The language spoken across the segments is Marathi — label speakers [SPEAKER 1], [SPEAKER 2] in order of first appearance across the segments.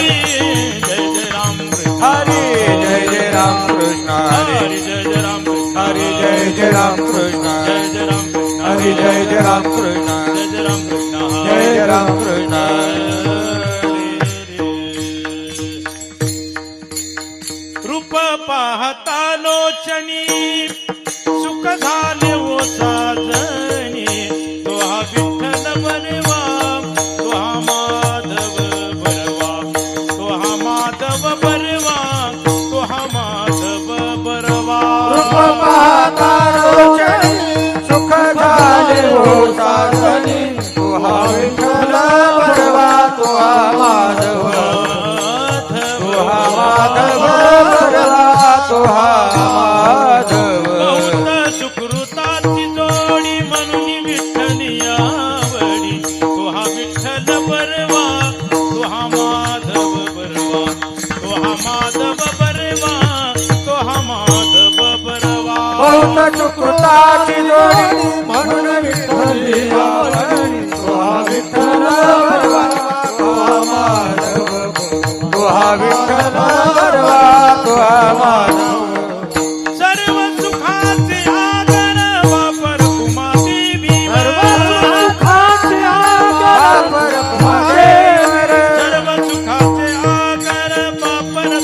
[SPEAKER 1] जय जय राम
[SPEAKER 2] हरी जय जय राम कृष्ण हरी
[SPEAKER 1] जय जय राम
[SPEAKER 2] हरी जय जय राम कृष्ण
[SPEAKER 1] जय जय राम
[SPEAKER 2] हरी जय जय राम कृष्ण
[SPEAKER 1] जय जय राम कृष्ण
[SPEAKER 2] जय जय राम कृष्ण।
[SPEAKER 1] रूप पाहता लोचनी। झाले हो विठ्ठल माधव तू माधव बरवा तू माधव सुकृताची जोडी म्हणून विठ्ठली आवडी विठ्ठल माधव बरवा तो माधव माधव
[SPEAKER 2] बहुत सुकृताची जोडी म्हणून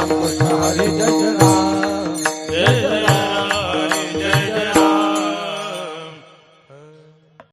[SPEAKER 1] राम
[SPEAKER 2] राम